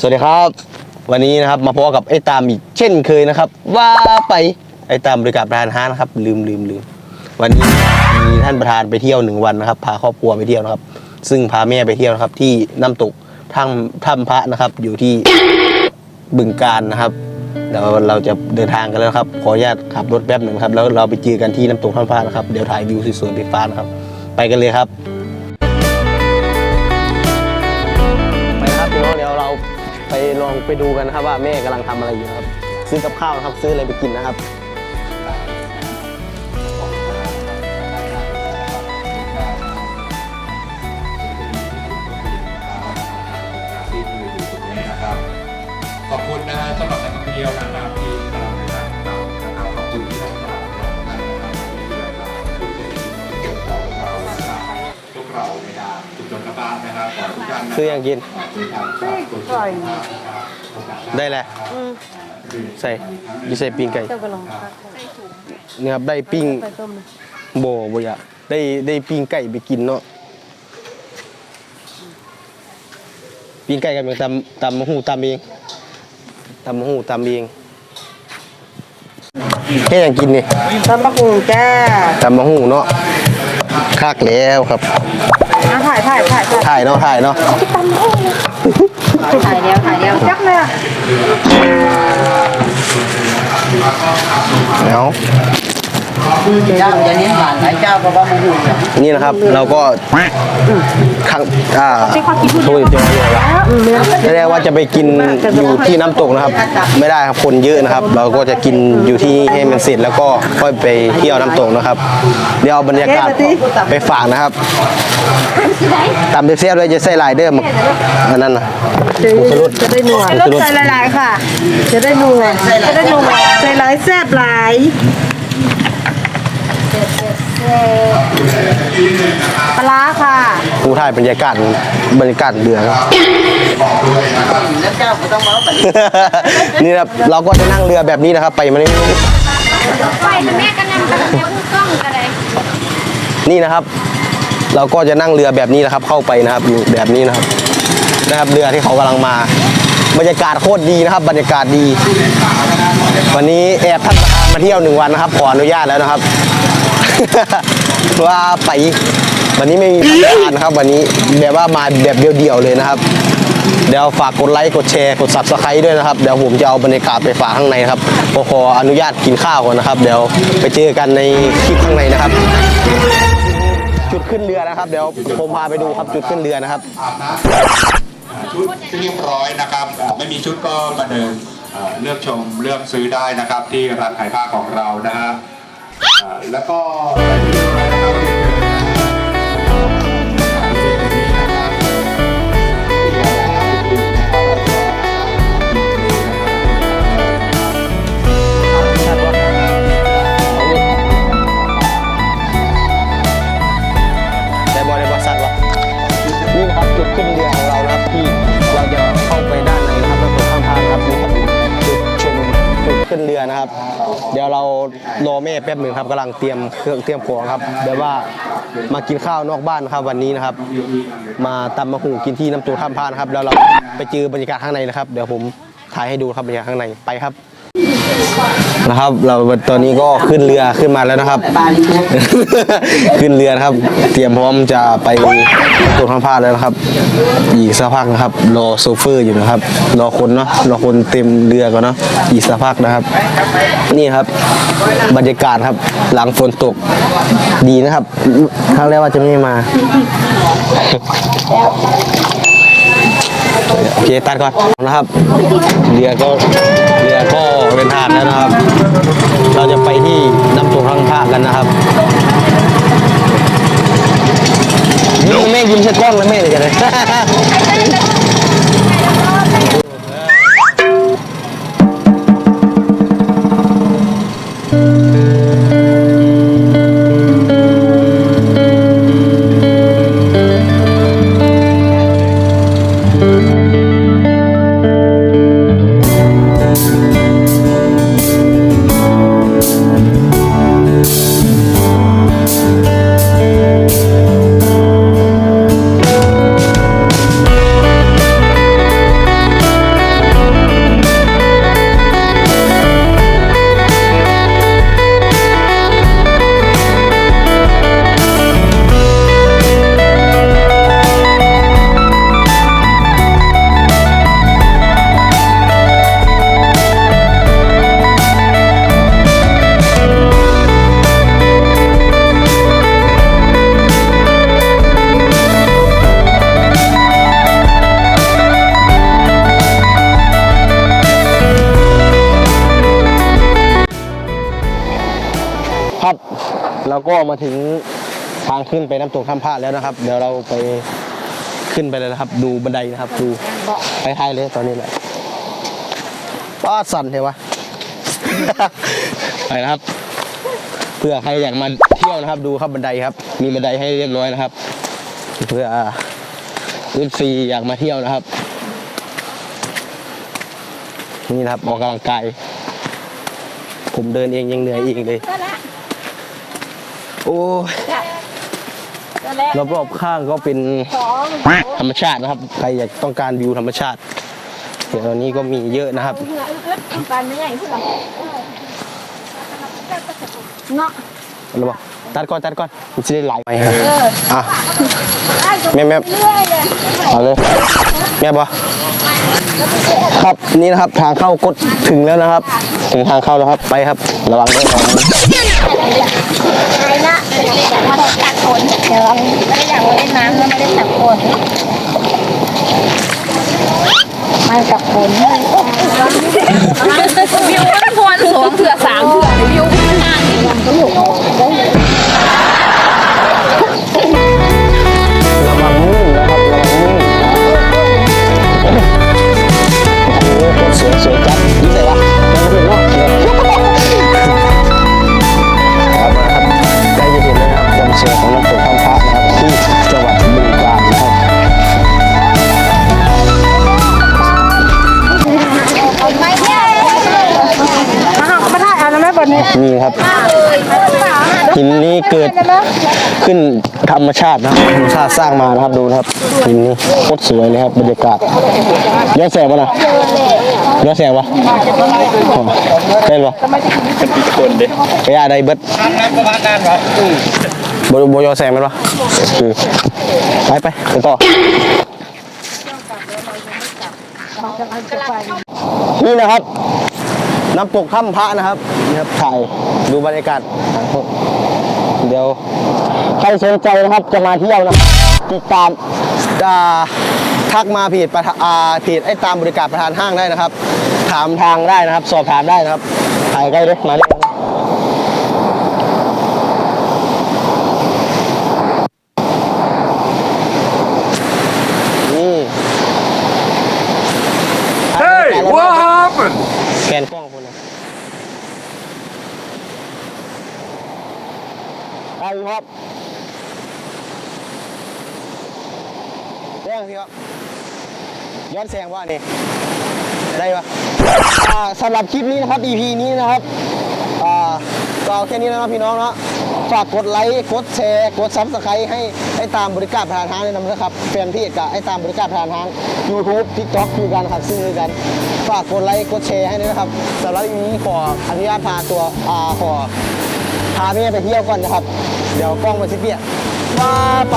สวัสดีครับ วันนี้นะครับมาพบกับไอ้ตามอีกเช่นเคยนะครับ ว่าไปไอ้ตามบริการระธานห้านะครับ ลืมลืมลืมวันนี้มีท่านประธานไปเที่ยวหนึ่งวันนะครับ พาครอบครัวไปเที่ยวนะครับ ซึ่งพาแม่ไปเที่ยวนะครับ ที่น้ำตกถ้ำถ้ำพระนะครับ อยู่ที่บึงการนะครับเดี๋ยวเราจะเดินทางกันแล้วครับ ขออนุญาตขับรถแป๊บหนึ่งครับ แล้วเราไปเจอกันที่น้ำตกท่ำพระนะครับ เดี๋ยวถ่ายวิวสวยๆไปฟ้านะครับ ไปกันเลยครับ ไปลองไปดูกันนะครับว่าแม่กำลังทำอะไรอยู่นะครับ ซื้อกับข้าวนะครับซื้ออะไรไปกินนะครับ ครับขอทุกท่านนะซื้อยังกินเดินทางกลับสู่สุขภาพนะครับโอกาสหน้าได้แหละใส่ยี่ใส่ปิ้งไก่เจ้าก็ลองพักนี่ครับได้ปิ้งไปต้มนะโบโบอยากได้ได้ปิ้งไก่ไปกินเนาะปิ้งไก่กันเป็นตำตำมะฮูตำเองตำมะฮูตำเองให้ยังกินนี่ตำบักหุ่งจ้าตำมะฮูเนาะคักแล้วครับ อะถ่ายถ่ายถ่ายถ่ายถ่ายเนาะถ่ายเนาะถ่ายเดียวถ่ายเดียวจักเลยอะ แล้ว เจ้าจะเน้นหวานไหนเจ้าก็ว่ามันหุ่งนี่นะครับเราก็ครั้งอ่าโทรเจอเลยว่าไม่ได้ว่าจะไปกินอยู่ที่น้ำตกนะครับ ไม่ได้ครับคนเยอะนะครับ เราก็จะกินอยู่ที่นี่ให้มันเสร็จแล้วก็ค่อยไปเที่ยวน้ำตกนะครับ เดี๋ยวเอาบรรยากาศไปฝากนะครับตามเสียบเลยจะใส่ลายเดิมอันนั้นนะจะได้นัวผงชูรสใส่หลายๆค่ะ จะได้นัวจะได้นัวใส่หลายแซ่บหลาย ปลาร้าค่ะผู้ถ่ายบรรยากาศบรรยากาศเดือครับแล้วเจ้าก็ต้องมาแบบนี่นะครับเราก็จะนั่งเรือแบบนี้นะครับ ไปมานี่ไปทำแม่กันนำกันแม่ผู้กล้องกันเลยนี่นะครับ เราก็จะนั่งเรือแบบนี้นะครับ เข้าไปนะครับอยู่แบบนี้นะครับนะครับเรือที่เขากำลังมา บรรยากาศโคตรดีนะครับ บรรยากาศดี วันนี้แอบท่านประธานมาเที่ยวหนึ่งวันนะครับ ขออนุญาตแล้วนะครับ ว่าไปวันนี้ไม่มีท่านประธานนะครับ วันนี้แบบว่ามาแบบเดียวๆเลยนะครับเดี๋ยวฝากกดไลค์กดแชร์กด subscribe ด้วยนะครับเดี๋ยวผมจะเอาบรรยากาศไปฝากข้างในครับขออนุญาตกินข้าวก่อนนะครับ เดี๋ยวไปเจอกันในคลิปข้างในนะครับ จุดขึ้นเรือนะครับ เดี๋ยวผมพาไปดูครับจุดขึ้นเรือนะครับ ชุดที่เรียบร้อยนะครับไม่มีชุดก็มาเดินเลือกชมเลือกซื้อได้นะครับที่ร้านขายผ้าของเรานะฮะแล้วก็ ขึ้นเรือนะครับ เดี๋ยวเรารอแม่แป๊บหนึ่งครับกำลังเตรียมเครื่องเตรียมของครับเดี๋ยวว่ามากินข้าวนอกบ้านครับวันนี้นะครับ มาตำมะหูกินที่น้ำตกท่ามพานครับแล้วเราไปเจอบรรยากาศข้างในนะครับ เดี๋ยวผมถ่ายให้ดูครับบรรยากาศข้างในไปครับ นะครับ เราตอนนี้ก็ขึ้นเรือขึ้นมาแล้วนะครับ ขึ้นเรือนะครับ เตรียมพร้อมจะไปตกท่าพาแล้วนะครับ อีกสักพักนะครับ รอโซเฟอร์อยู่นะครับ รอคนเนาะรอคนเต็มเรือก่อนเนาะอีกสักพักนะครับ นี่ครับ บรรยากาศครับ หลังฝนตกดีนะครับครั้งแรกว่าจะไม่มาโอเคตัดก่อนนะครับเรือก็ เรือก็เดินทาสแล้วนะครับ เราจะไปที่น้ำตกทางภาคกันนะครับนี่แม่ยิ้มใช่กล้องแล้วแม่เลยจะเล ยเราก็มาถึงทางขึ้นไปน้ำตกถ้ำพระแล้วนะครับ เดี๋ยวเราไปขึ้นไปเลยนะครับ ดูบันไดนะครับ ดูคล้ายๆเลยตอนนี้แหละป้าสั่นเหรอวะไปนะครับ เพื่อใครอยากมาเที่ยวนะครับ ดูครับบันไดครับ มีบันไดให้เรียบร้อยนะครับ เพื่อรุ่นซีอยากมาเที่ยวนะครับ นี่นะครับออกกำลังกายผมเดินเองยังเหนื่อยเองเลยก็ละ โอ้ยก็แล้วรอบๆข้างก็เป็นสองธรรมชาตินะครับ ใครอยากต้องการวิวธรรมชาติเดี๋ยวตอนนี้ก็มีเยอะนะครับเหงื่ออึดๆปันไม่ใหญ่เพื่อนเนาะเราบอกตัดก่อนตัดก่อนมันจะได้ไหลไปครับอะแม่แม่เรื่อยเลยเอาเลยแม่บอครับนี่นะครับทางเข้ากดถึงแล้วนะครับ ถึงทางเข้าแล้วครับไปครับ ระวังด้วยระ วังด้วยอะไรนะมาตักฝนเดี๋ยวเราไม่ได้อยากเล่นน้ำแล้วไม่ได้ตักฝนมาตักฝนวิ นนี้นี่ครับ หินนี้เกิดขึ้นธรรมชาตินะครับธรรมชาติสร้างมานะครับดูนะครับหินนี้โคตรสวยเลยครับบรรยากาศย้อนแสงวะนะย้อนแสงวะอ๋อเล่นวะเป็นปีคนเด้ไปอะไรเบิดบโบย้อนแสงไหมวะคือไปไปไปต่อนี่นะครับ น้ำตกถ้ำพระนะครับนี่ครับถ่ายดูบรรยากาศเดี๋ยวใครสนใจนะครับจะมาเที่ยวนะครับติดตามอ่าทักมาเพจประธานอ่าเพจไอ้ตามบริการประธานห้างได้นะครับ ถามทางได้นะครับ สอบถามได้นะครับถ่ายใกล้เลยมาเลยนี่ Hey what happened แกนกล้องคนนะไปครับ งพี่ครับย้อนแสงว่านี่ได้ปะสำหรับคลิปนี้นะครับ EP นี้นะครับก็แค่นี้นะครับพี่น้องเนาะฝากกดไลค์กดแชร์กดซับสไครต์ให้ให้ตามบริการผ่านทางด้วยนะครับแฟนเพจกับให้ตามบริการผ่านทาง YouTube TikTok คือกันครับซึ่งคือกัน ฝากกดไลค์กดแชร์ให้ด้วยนะครับสำหรับ EP นี้ขออนุญาตพาตัวอ่าขอพาแม่ไปเที่ยวก่อนนะครับ เดี๋ยวกล้องมันสิเปียกว่าไป